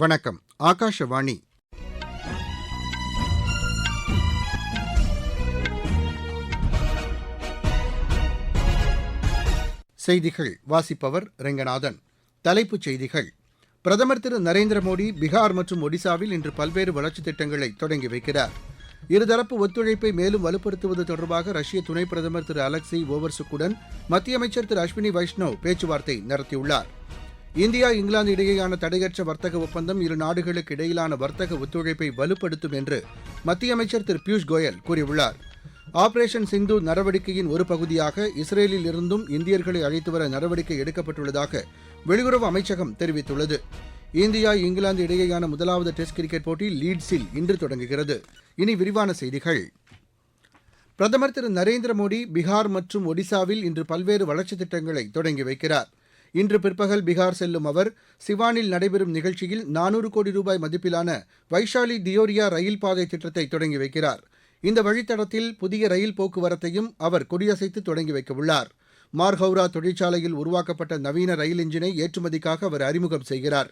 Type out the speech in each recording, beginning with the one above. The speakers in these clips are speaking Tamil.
வணக்கம். ஆகாஷவாணி. செய்திகள். வாசிப்பவர் ரெங்கநாதன். தலைப்புச் செய்திகள். பிரதமர் திரு நரேந்திர மோடி பீகார் மற்றும் ஒடிசாவில் இன்று பல்வேறு வளர்ச்சித் திட்டங்களை தொடங்கி வைக்கிறார். இருதரப்பு ஒத்துழைப்பை மேலும் வலுப்படுத்துவது தொடர்பாக ரஷ்ய துணை பிரதமர் திரு அலெக்சி ஓவர்சுக்குடன் மத்திய அமைச்சர் திரு அஸ்வினி வைஷ்ணவ் பேச்சுவார்த்தை நடத்தியுள்ளார். இந்தியா இங்கிலாந்து இடையேயான தடையற்ற வர்த்தக ஒப்பந்தம் இரு நாடுகளுக்கு இடையிலான வர்த்தக ஒத்துழைப்பை வலுப்படுத்தும் என்று மத்திய அமைச்சர் திரு பியூஷ் கோயல் கூறியுள்ளார். ஆபரேஷன் சிந்து நடவடிக்கையின் ஒரு பகுதியாக இஸ்ரேலில் இருந்தும் இந்தியர்களை அழைத்து வர நடவடிக்கை எடுக்கப்பட்டுள்ளதாக வெளியுறவு அமைச்சகம் தெரிவித்துள்ளது. இந்தியா இங்கிலாந்து இடையேயான முதலாவது டெஸ்ட் கிரிக்கெட் போட்டி லீட்ஸில் இன்று தொடங்குகிறது. இனி விரிவான செய்திகள். பிரதமர் திரு நரேந்திர மோடி பீகார் மற்றும் ஒடிசாவில் இன்று பல்வேறு வளர்ச்சித் திட்டங்களை தொடங்கி வைக்கிறார். இன்று பிற்பகல் பீகார் செல்லும் அவர் சிவானில் நடைபெறும் நிகழ்ச்சியில் நானூறு கோடி ரூபாய் மதிப்பிலான வைஷாலி தியோரியா ரயில் பாதை திட்டத்தை தொடங்கி வைக்கிறார். இந்த வழித்தடத்தில் புதிய ரயில் போக்குவரத்தையும் அவர் கொடியசைத்து தொடங்கி வைக்கவுள்ளார் மார்ஹவுரா தொழிற்சாலையில் உருவாக்கப்பட்ட நவீன ரயில் இன்ஜினை ஏற்றுமதிக்காக அவர் அறிமுகம் செய்கிறார்.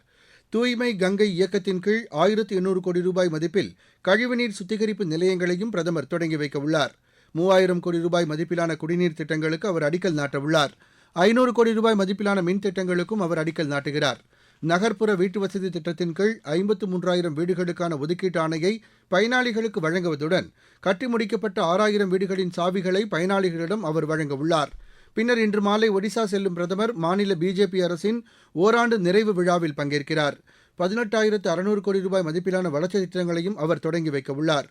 தூய்மை கங்கை இயக்கத்தின் கீழ் ஆயிரத்து எண்ணூறு கோடி ரூபாய் மதிப்பில் கழிவுநீர் சுத்திகரிப்பு நிலையங்களையும் பிரதமர் தொடங்கி வைக்கவுள்ளார் மூவாயிரம் கோடி ரூபாய் மதிப்பிலான குடிநீர் திட்டங்களுக்கு அவர் அடிக்கல் நாட்டவுள்ளார். ஐநூறு கோடி ரூபாய் மதிப்பிலான மின் திட்டங்களுக்கும் அவர் அடிக்கல் நாட்டுகிறார். நகர்ப்புற வீட்டு வசதி திட்டத்தின் கீழ் ஐம்பத்து மூன்றாயிரம் வீடுகளுக்கான ஒதுக்கீட்டு ஆணையை பயனாளிகளுக்கு வழங்குவதுடன் கட்டி முடிக்கப்பட்ட ஆறாயிரம் வீடுகளின் சாவிகளை பயனாளிகளிடம் அவர் வழங்க உள்ளார் பின்னர் இன்று மாலை ஒடிசா செல்லும் பிரதமர் மாநில பிஜேபி அரசின் ஓராண்டு நிறைவு விழாவில் பங்கேற்கிறார். பதினெட்டாயிரத்து அறுநூறு கோடி ரூபாய் மதிப்பிலான வளர்ச்சி திட்டங்களையும் அவர் தொடங்கி வைக்க உள்ளார்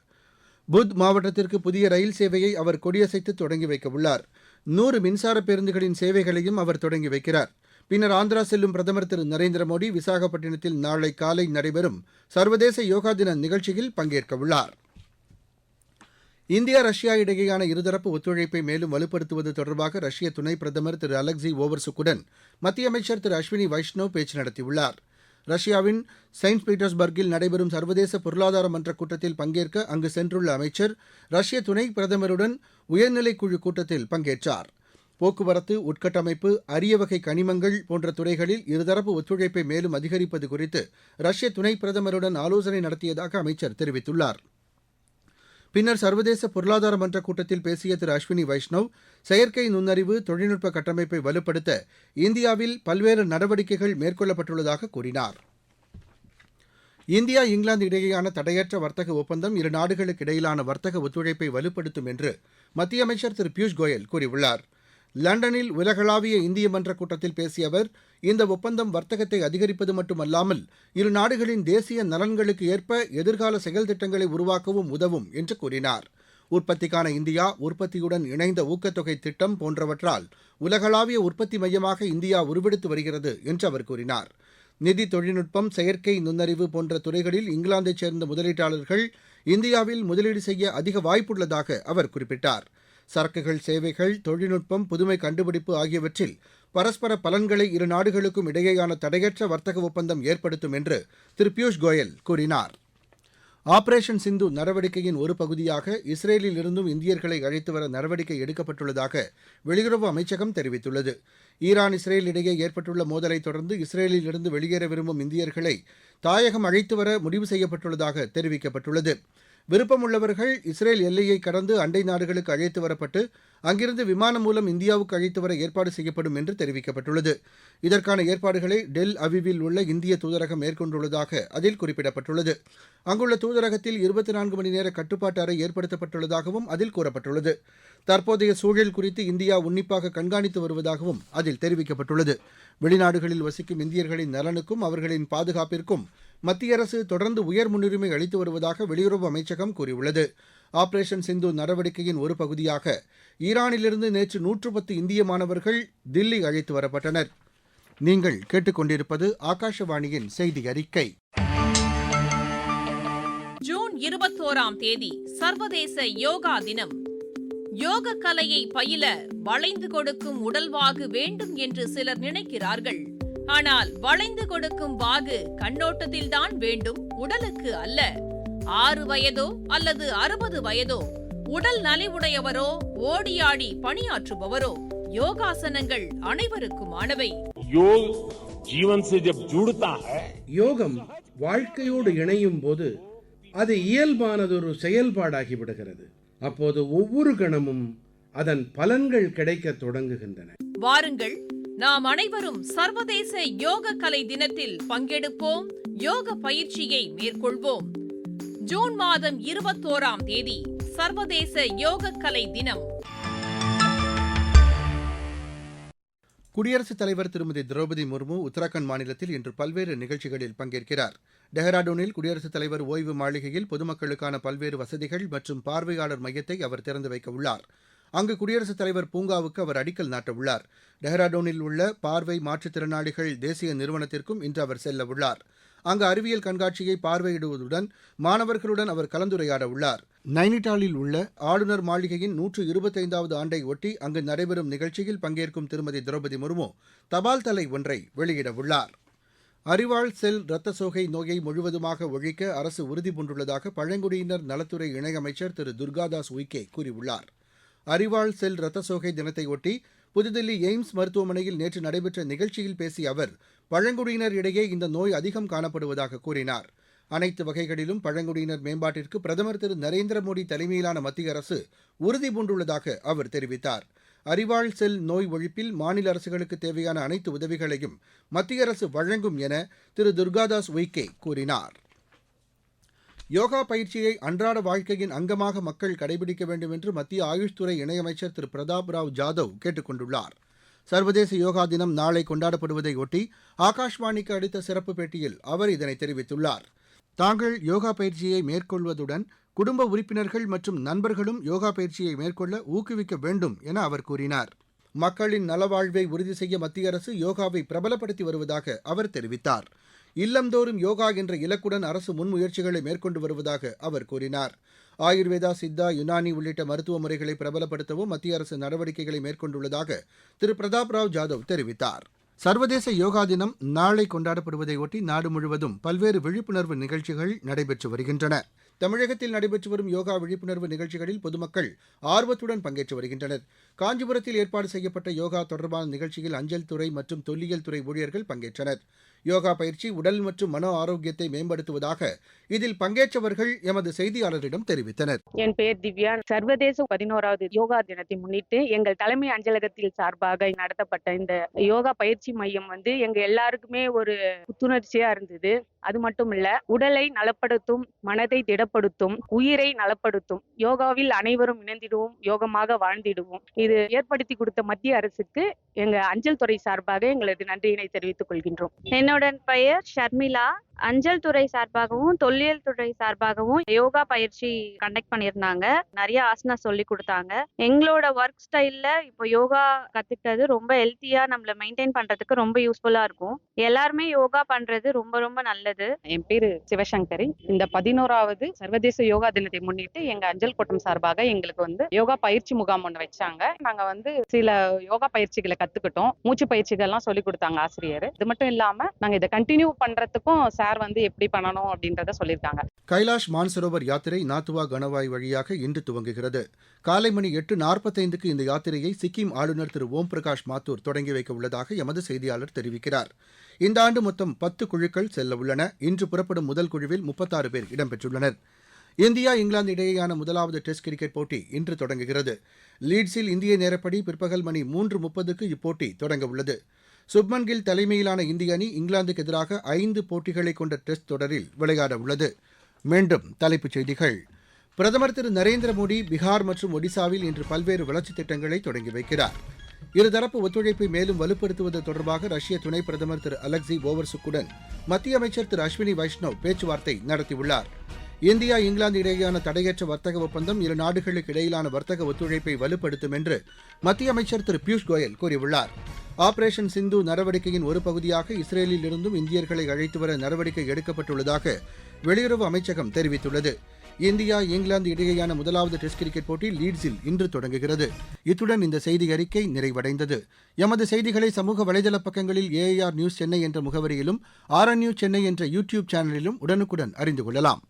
புத் மாவட்டத்திற்கு புதிய ரயில் சேவையை அவர் கொடியசைத்து தொடங்கி வைக்க உள்ளார் நூறு மின்சார பேருந்துகளின் சேவைகளையும் அவர் தொடங்கி வைக்கிறார். பின்னர் ஆந்திரா செல்லும் பிரதமர் திரு நரேந்திர மோடி விசாகப்பட்டினத்தில் நாளை காலை நடைபெறும் சர்வதேச யோகா தின நிகழ்ச்சியில் பங்கேற்க உள்ளார். இந்தியா ரஷ்யா இடையேயான இருதரப்பு ஒத்துழைப்பை மேலும் வலுப்படுத்துவது தொடர்பாக ரஷ்ய துணை பிரதமர் திரு அலெக்சி ஓவர்சுக்குடன் மத்திய அமைச்சர் திரு அஸ்வினி வைஷ்ணவ் பேச்சு நடத்தியுள்ளார். ரஷ்யாவின் செயின்ட் பீட்டர்ஸ்பர்கில் நடைபெறும் சர்வதேச பொருளாதார மன்ற கூட்டத்தில் பங்கேற்க அங்கு சென்றுள்ள அமைச்சர் ரஷ்ய துணை பிரதமருடன் உயர்நிலைக் குழு கூட்டத்தில் பங்கேற்றார். போக்குவரத்து உட்கட்டமைப்பு அரிய வகை கனிமங்கள் போன்ற துறைகளில் இருதரப்பு ஒத்துழைப்பை மேலும் அதிகரிப்பது குறித்து ரஷ்ய துணை பிரதமருடன் ஆலோசனை நடத்தியதாக அமைச்சர் தெரிவித்துள்ளார். பின்னர் சர்வதேச பொருளாதார மன்ற கூட்டத்தில் பேசிய திரு அஸ்வினி வைஷ்ணவ் செயற்கை நுண்ணறிவு தொழில்நுட்ப கட்டமைப்பை வலுப்படுத்த இந்தியாவில் பல்வேறு நடவடிக்கைகள் மேற்கொள்ளப்பட்டுள்ளதாக கூறினார். இந்தியா இங்கிலாந்து இடையேயான தடையற்ற வர்த்தக ஒப்பந்தம் இரு நாடுகளுக்கு இடையிலான வர்த்தக ஒத்துழைப்பை வலுப்படுத்தும் என்று மத்திய அமைச்சர் திரு பியூஷ் கோயல் கூறியுள்ளார். லண்டனில் உலகளாவிய இந்திய மன்ற கூட்டத்தில் பேசிய அவர் இந்த ஒப்பந்தம் வர்த்தகத்தை அதிகரிப்பது மட்டுமல்லாமல் இரு நாடுகளின் தேசிய நலன்களுக்கு ஏற்ப எதிர்கால செயல் திட்டங்களை உருவாக்கவும் உதவும் என்று கூறினார். உற்பத்திக்கான இந்தியா உற்பத்தியுடன் இணைந்த ஊக்கத்தொகை திட்டம் போன்றவற்றால் உலகளாவிய உற்பத்தி மையமாக இந்தியா உருவெடுத்து வருகிறது என்று அவர் கூறினார். நிதி தொழில்நுட்பம் செயற்கை நுண்ணறிவு போன்ற துறைகளில் இங்கிலாந்தைச் சேர்ந்த முதலீட்டாளர்கள் இந்தியாவில் முதலீடு செய்ய அதிக வாய்ப்புள்ளதாக அவர் குறிப்பிட்டார். சரக்குகள் சேவைகள் தொழில்நுட்பம் புதுமை கண்டுபிடிப்பு ஆகியவற்றில் பரஸ்பர பலன்களை இரு நாடுகளுக்கும் இடையேயான தடையற்ற வர்த்தக ஒப்பந்தம் ஏற்படுத்தும் என்று திரு பியூஷ் கோயல் கூறினார். ஆபரேஷன் சிந்து நடவடிக்கையின் ஒரு பகுதியாக இஸ்ரேலில் இருந்தும் இந்தியர்களை அழைத்து வர நடவடிக்கை எடுக்கப்பட்டுள்ளதாக வெளியுறவு அமைச்சகம் தெரிவித்துள்ளது. ஈரான் இஸ்ரேல் இடையே ஏற்பட்டுள்ள மோதலை தொடர்ந்து இஸ்ரேலில் இருந்து வெளியேற விரும்பும் இந்தியர்களை தாயகம் அழைத்து வர முடிவு செய்யப்பட்டுள்ளதாக தெரிவிக்கப்பட்டுள்ளது. விருப்பமுள்ளவர்கள் இஸ்ரேல் எல்லையை கடந்து அண்டை நாடுகளுக்கு அழைத்து வரப்பட்டு அங்கிருந்து விமானம் மூலம் இந்தியாவுக்கு அழைத்து வர ஏற்பாடு செய்யப்படும் என்று தெரிவிக்கப்பட்டுள்ளது. இதற்கான ஏற்பாடுகளை டெல் அவிவில் உள்ள இந்திய தூதரகம் மேற்கொண்டுள்ளதாக அதில் குறிப்பிடப்பட்டுள்ளது. அங்குள்ள தூதரகத்தில் இருபத்தி நான்கு மணி நேர கட்டுப்பாட்டு அறை ஏற்படுத்தப்பட்டுள்ளதாகவும் அதில் கூறப்பட்டுள்ளது. தற்போதைய சூழல் குறித்து இந்தியா உன்னிப்பாக கண்காணித்து வருவதாகவும் அதில் தெரிவிக்கப்பட்டுள்ளது. வெளிநாடுகளில் வசிக்கும் இந்தியர்களின் நலனுக்கும் அவர்களின் பாதுகாப்பிற்கும் மத்திய அரசு தொடர்ந்து உயர் முன்னுரிமை அளித்து வருவதாக வெளியுறவு அமைச்சகம் கூறியுள்ளது. ஆபரேஷன் சிந்து நடவடிக்கையின் ஒரு பகுதியாக ஈரானிலிருந்து நேற்று நூற்று பத்து இந்திய மாணவர்கள் தில்லி அழைத்து வரப்பட்டனர். நீங்கள் கேட்டுக்கொண்டிருப்பது ஆகாஷவாணியின் செய்தி அறிக்கை. ஜூன் இருபத்தோராம் தேதி சர்வதேச யோகா தினம். யோக கலையை பயில வளைந்து கொடுக்கும் உடல்வாகு வேண்டும் என்று சிலர் நினைக்கிறார்கள். ஆனால் வளைந்து கொடுக்கும் வாகு கண்ணோட்டத்தில்தான் வேண்டும் உடலுக்கு அல்ல. ஆறு வயதோ அல்லது அறுபது வயதோ உடல் நலிவுடையவரோ ஓடியாடி பணியாற்றுபவரோ யோகாசனங்கள் அனைவருக்குமானவை. யோகம் வாழ்க்கையோடு இணையும் போது அது இயல்பானதொரு செயல்பாடாகி விடுகிறது அப்போது ஒவ்வொரு கணமும் அதன் பலன்கள் கிடைக்க தொடங்குகின்றன. வாருங்கள் நாம் அனைவரும் சர்வதேச யோக கலை தினத்தில் பங்கெடுப்போம் யோக பயிற்சியை மேற்கொள்வோம். ஜூன் மாதம் இருபத்தோராம் தேதி சர்வதேச யோக கலை தினம். குடியரசுத் தலைவர் திருமதி திரௌபதி முர்மு உத்தரகாண்ட் மாநிலத்தில் இன்று பல்வேறு நிகழ்ச்சிகளில் பங்கேற்கிறார். டெஹ்ராடூனில் குடியரசுத் தலைவர் ஓய்வு மாளிகையில் பொதுமக்களுக்கான பல்வேறு வசதிகள் மற்றும் பார்வையாளர் மையத்தை அவர் திறந்து வைக்க உள்ளார். அங்கு குடியரசுத் தலைவர் பூங்காவுக்கு அவர் அடிக்கல் நாட்டவுள்ளார். டெஹ்ராடூனில் உள்ள பார்வை மாற்றுத்திறனாளிகள் தேசிய நிறுவனத்திற்கும் இன்று அவர் செல்லவுள்ளார் அங்கு அறிவியல் கண்காட்சியை பார்வையிடுவதுடன் மாணவர்களுடன் அவர் கலந்துரையாட உள்ளார் நைனிடாலில் உள்ள ஆளுநர் மாளிகையின் நூற்று இருபத்தைந்தாவது ஆண்டை ஒட்டி அங்கு நடைபெறும் நிகழ்ச்சியில் பங்கேற்கும் திருமதி திரௌபதி முர்மு தபால் தலை ஒன்றை வெளியிடவுள்ளார். அறிவாள் செல் இரத்த சோகை நோயை முழுவதுமாக ஒழிக்க அரசு உறுதி பூண்டுள்ளதாக பழங்குடியினர் நலத்துறை இணையமைச்சர் திரு துர்காதாஸ் உய்கே கூறியுள்ளார். அறிவாள் செல் ரத்தசோகை தினத்தையொட்டி புதுதில்லி எய்ம்ஸ் மருத்துவமனையில் நேற்று நடைபெற்ற நிகழ்ச்சியில் பேசிய அவர் பழங்குடியினர் இடையே இந்த நோய் அதிகம் காணப்படுவதாக கூறினார். அனைத்து வகைகளிலும் பழங்குடியினர் மேம்பாட்டிற்கு பிரதமர் திரு நரேந்திர மோடி தலைமையிலான மத்திய அரசு உறுதிபூண்டுள்ளதாக அவர் தெரிவித்தார். அறிவாள் செல் நோய் ஒழிப்பில் மாநில அரசுகளுக்கு தேவையான அனைத்து உதவிகளையும் மத்திய அரசு வழங்கும் என திரு துர்காதாஸ் உய்கே கூறினார். யோகா பயிற்சியை அன்றாட வாழ்க்கையின் அங்கமாக மக்கள் கடைபிடிக்க வேண்டும் என்று மத்திய ஆயுஷ் துறை இணையமைச்சர் திரு. பிரதாப் ராவ் ஜாதவ் கேட்டுக் கொண்டுள்ளார் சர்வதேச யோகா தினம் நாளை கொண்டாடப்படுவதை ஒட்டி ஆகாஷ்வாணிக்கு அளித்த சிறப்பு பேட்டியில் அவர் இதனை தெரிவித்துள்ளார். தாங்கள் யோகா பயிற்சியை மேற்கொள்வதுடன் குடும்ப உறுப்பினர்கள் மற்றும் நண்பர்களும் யோகா பயிற்சியை மேற்கொள்ள ஊக்குவிக்க வேண்டும் என அவர் கூறினார். மக்களின் நலவாழ்வை உறுதி செய்ய மத்திய அரசு யோகாவை பிரபலப்படுத்தி வருவதாக அவர் தெரிவித்தார். இல்லந்தோறும் யோகா என்ற இலக்குடன் அரசு முன்முயற்சிகளை மேற்கொண்டு வருவதாக அவர் கூறினார். ஆயுர்வேதா சித்தா யுனானி உள்ளிட்ட மருத்துவ முறைகளை பிரபலப்படுத்தவும் மத்திய அரசு நடவடிக்கைகளை மேற்கொண்டுள்ளதாக திரு. பிரதாப் ராவ் ஜாதவ் தெரிவித்தார். சர்வதேச யோகா தினம் நாளை கொண்டாடப்படுவதையொட்டி நாடு முழுவதும் பல்வேறு விழிப்புணர்வு நிகழ்ச்சிகள் நடைபெற்று வருகின்றன. தமிழகத்தில் நடைபெற்று வரும் யோகா விழிப்புணர்வு நிகழ்ச்சிகளில் பொதுமக்கள் ஆர்வத்துடன் பங்கேற்று வருகின்றனர். காஞ்சிபுரத்தில் ஏற்பாடு செய்யப்பட்ட யோகா தொடர்பான நிகழ்ச்சியில் அஞ்சல் துறை மற்றும் தொல்லியல் துறை ஊழியர்கள் பங்கேற்றனர். யோகா பயிற்சி உடல் மற்றும் மன ஆரோக்கியத்தை மேம்படுத்துவதாக இதில் பங்கேற்றவர்கள் எமது செய்தியாளரிடம் தெரிவித்தனர். என் பெயர் திவ்யா. சர்வதேச பதினோராவது யோகா தினத்தை முன்னிட்டு எங்கள் தலைமை அஞ்சலகத்தில் சார்பாக நடத்தப்பட்ட இந்த யோகா பயிற்சி மையம் வந்து எங்க எல்லாருக்குமே ஒரு புத்துணர்ச்சியா இருந்தது. அது மட்டும் இல்ல உடலை நலப்படுத்தும் மனதை திடப்படுத்தும் உயிரை நலப்படுத்தும் யோகாவில் அனைவரும் இணைந்திடுவோம் யோகமாக வாழ்ந்திடுவோம். இது ஏற்படுத்தி கொடுத்த மத்திய அரசுக்கு எங்க அஞ்சல் துறை சார்பாக எங்களது நன்றியினை தெரிவித்துக் கொள்கின்றோம். என்னோட பெயர் ஷர்மிளா. அஞ்சல் துறை சார்பாகவும் தொல்லியல் துறை சார்பாகவும் யோகா பயிற்சி கண்டக்ட் பண்ணியிருந்தாங்க. நிறைய ஆசனா சொல்லி கொடுத்தாங்க. எங்களோட ஒர்க் ஸ்டைல்ல இப்போ யோகா கத்துக்கிட்டது ரொம்ப ஹெல்த்தியா நம்மள மெயின்டைன் பண்றதுக்கு ரொம்ப யூஸ்ஃபுல்லா இருக்கும். எல்லாருமே யோகா பண்றது ரொம்ப ரொம்ப நல்லது. என் பேரு சிவசங்கரி. இந்த பதினோராவது சர்வதேச யோகா தினத்தை முன்னிட்டு எங்க அஞ்சல் கூட்டம் சார்பாக எங்களுக்கு வந்து யோகா பயிற்சி முகாம் ஒன்று வச்சாங்க. நாங்க வந்து சில யோகா பயிற்சிகளை கத்துக்கிட்டோம். மூச்சு பயிற்சிகள்லாம் சொல்லி கொடுத்தாங்க ஆசிரியர். இது மட்டும் இல்லாம நாங்க இதை கண்டினியூ பண்றதுக்கும் சார் வந்து எப்படி பண்ணணும் அப்படின்றத சொல்லியிருக்காங்க கைலாஷ் மான்சரோவர் யாத்திரை நாத்துவா கணவாய் வழியாக இன்று துவங்குகிறது. காலை மணி எட்டு நாற்பத்தைந்துக்கு இந்த யாத்திரையை சிக்கிம் ஆளுநர் திரு ஓம் பிரகாஷ் மாத்தூர் தொடங்கி வைக்க உள்ளதாக எமது செய்தியாளர் தெரிவிக்கிறார். இந்த ஆண்டு மொத்தம் பத்து குழுக்கள் செல்ல உள்ளன. இன்று புறப்படும் முதல் குழுவில் முப்பத்தாறு பேர் இடம்பெற்றுள்ளனர். இந்தியா இங்கிலாந்து இடையேயான முதலாவது டெஸ்ட் கிரிக்கெட் போட்டி இன்று தொடங்குகிறது. லீட்ஸில் இந்திய நேரப்படி பிற்பகல் மணி மூன்று முப்பதுக்கு இப்போட்டி தொடங்க உள்ளது. சுப்மன் கில் தலைமையிலான இந்திய அணி இங்கிலாந்துக்கு எதிராக ஐந்து போட்டிகளை கொண்ட டெஸ்ட் தொடரில் விளையாட உள்ளது. மீண்டும் தலைப்புச் செய்திகள். பிரதமர் திரு நரேந்திர மோடி பீகார் மற்றும் ஒடிசாவில் இன்று பல்வேறு வளர்ச்சித் திட்டங்களை தொடங்கி வைக்கிறார். இருதரப்பு ஒத்துழைப்பை மேலும் வலுப்படுத்துவது தொடர்பாக ரஷ்ய துணை பிரதமர் திரு அலெக்சி ஓவர்சுக்குடன் மத்திய அமைச்சர் திரு அஸ்வினி வைஷ்ணவ் பேச்சுவார்த்தை நடத்தியுள்ளார். இந்தியா இங்கிலாந்து இடையேயான தடையற்ற வர்த்தக ஒப்பந்தம் இரு நாடுகளுக்கு இடையிலான வர்த்தக ஒத்துழைப்பை வலுப்படுத்தும் என்று மத்திய அமைச்சர் திரு பியூஷ் கோயல் கூறியுள்ளார். ஆபரேஷன் சிந்து நடவடிக்கையின் ஒரு பகுதியாக இஸ்ரேலில் இருந்தும் இந்தியர்களை அழைத்து வர நடவடிக்கை எடுக்கப்பட்டுள்ளதாக வெளியுறவு அமைச்சகம் தெரிவித்துள்ளது. இந்தியா இங்கிலாந்து இடையேயான முதலாவது டெஸ்ட் கிரிக்கெட் போட்டி லீட்ஸில் இன்று தொடங்குகிறது. இத்துடன் இந்த செய்தி அறிக்கை நிறைவடைந்தது. எமது செய்திகளை சமூக வலைதள பக்கங்களில் ஏஐஆர் நியூஸ் சென்னை என்ற முகவரியிலும் ஆர்என் நியூஸ் சென்னை என்ற யூடியூப் சேனலிலும் உடனுக்குடன் அறிந்து கொள்ளலாம்.